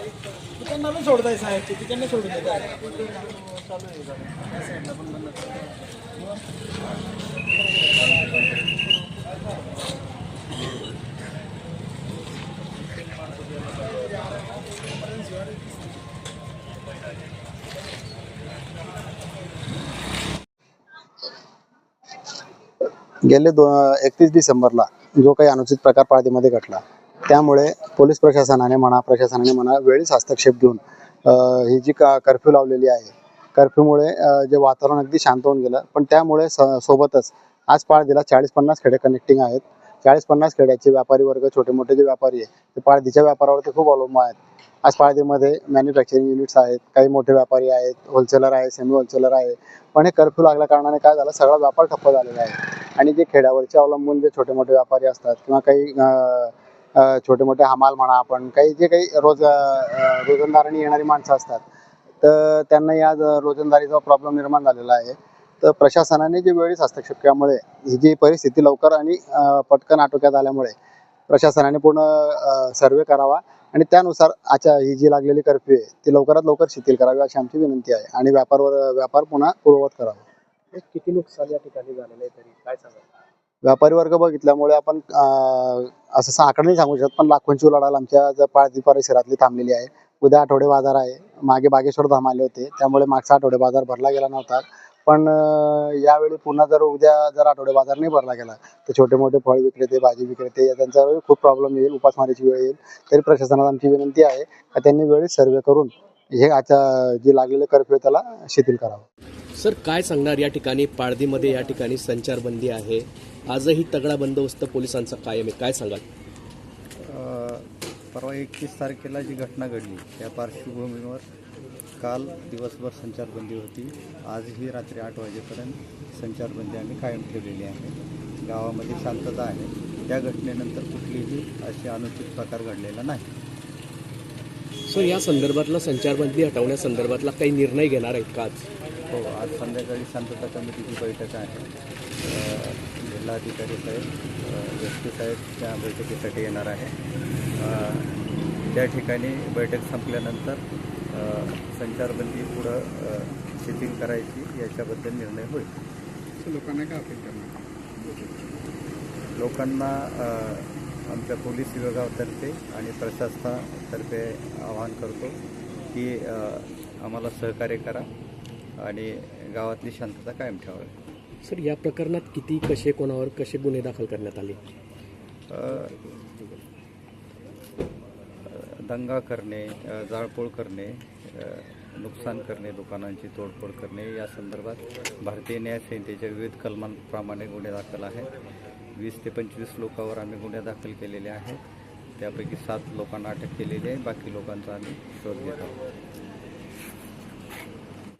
कुठून सोडताय साहेब तिकडनं सोडून गेले दो एकतीस डिसेंबरला जो काही अनुचित प्रकार पाळतीमध्ये घडला त्यामुळे पोलीस प्रशासनाने म्हणा प्रशासनाने म्हणा वेळीच हस्तक्षेप घेऊन ही जी का कर्फ्यू लावलेली आहे कर्फ्यूमुळे जे वातावरण अगदी शांत होऊन गेलं पण त्यामुळे स- सोबतच आज पाळधीला चाळीस पन्नास खेडे कनेक्टिंग आहेत. चाळीस पन्नास खेड्याचे व्यापारी वर्ग छोटे मोठे जे व्यापारी आहे ते पाळदीच्या व्यापारावरती खूप अवलंबून आहेत. आज पाळदीमध्ये मॅन्युफॅक्चरिंग युनिट्स आहेत काही मोठे व्यापारी आहेत होलसेलर आहे सेमी होलसेलर आहे पण हे कर्फ्यू लागल्या कारणाने काय झालं सगळा व्यापार ठप्प झालेला आहे. आणि जे खेड्यावरचे अवलंबून जे छोटे मोठे व्यापारी असतात किंवा काही छोटे मोठे हमाल म्हणा आपण काही जे काही रोज अं, रोजंदाराने येणारी माणसं असतात तर त्यांना या रोजंदारीचा प्रॉब्लेम निर्माण झालेला आहे. तर प्रशासनाने जे वेळीच हस्तक्षेप केल्यामुळे ही जी परिस्थिती लवकर आणि पटकन आटोक्यात आल्यामुळे प्रशासनाने पूर्ण सर्वे करावा आणि त्यानुसार आजच्या ही जी लागलेली कर्फ्यू आहे ती लवकरात लवकर शिथिल करावी अशी आमची विनंती आहे आणि व्यापारवर व्यापार पुन्हा पूर्ववत करावा. किती नुकसान या ठिकाणी झालेलं आहे तरी? काय सांगा व्यापारी वर्ग बघितल्यामुळे आपण असं सा- आकडे नाही सांगू शकत पण लाखोंची उलाढाल आमच्या ज- पाळती परिसरातली थांबलेली आहे. उद्या आठवडे बाजार आहे. मागे बागेश्वर धाम आले होते. त्यामुळे मागचा आठवडे बाजार भरला गेला नव्हता. पण यावेळी पुन्हा जर उद्या जर आठवडे बाजार नाही भरला गेला तर छोटे मोठे फळ विक्रेते भाजी विक्रेते या त्यांचा खूप प्रॉब्लेम येईल. उपासमारीची वेळ येईल. तरी प्रशासनाला आमची विनंती आहे का त्यांनी वेळी सर्वे करून हे आता जे लागलेले कर्फ्यू आहे त्याला शिथिल करावं. सर काय सांगणार या ठिकाणी? पाळदीमध्ये या ठिकाणी संचारबंदी आहे. आजही तगडा बंदोबस्त पोलिसांचा कायम आहे. काय सांगाल? परवा एकतीस तारखेला जी घटना घडली त्या पार्श्वभूमीवर काल दिवसभर संचारबंदी होती. आजही रात्री आठ वाजेपर्यंत संचारबंदी आम्ही कायम ठेवलेली आहे. गावामध्ये शांतता आहे. त्या घटनेनंतर कुठलीही अशी अनुचित प्रकार घडलेला नाही. सर या संदर्भातला संचारबंदी हटवण्यासंदर्भातला काही निर्णय घेणार आहेत का आज? हो आज संध्याकाळी शांतता कमिटीची बैठक आहे. जिल्हाधिकारी साहेब एस पी साहेब त्या बैठकीसाठी येणार आहे. त्या ठिकाणी बैठक संपल्यानंतर संचारबंदी पुढं शिथिल करायची याच्याबद्दल निर्णय होईल. लोकांना काय अपील करणार लोकांना आमच्या पोलीस विभागातर्फे आणि प्रशासनातर्फे आवाहन करतो की आम्हाला सहकार्य करा. आणि गावातली शांतता कायम ठेवावी. सर या प्रकरणात किती कसे कोणावर कसे गुन्हे दाखल करण्यात आले? दंगा करणे अ, जाळपोळ करणे अ, नुकसान करणे दुकानांची तोडफोड करणे या संदर्भात भारतीय न्याय संहितेच्या विविध कलमांप्रमाणे गुन्हे दाखल आहेत. वीस ते पंचवीस लोकांवर आम्ही गुन्हे दाखल केलेले आहेत. त्यापैकी सात लोकांना अटक केलेली आहे. बाकी लोकांचा आम्ही शोध घेत आहोत.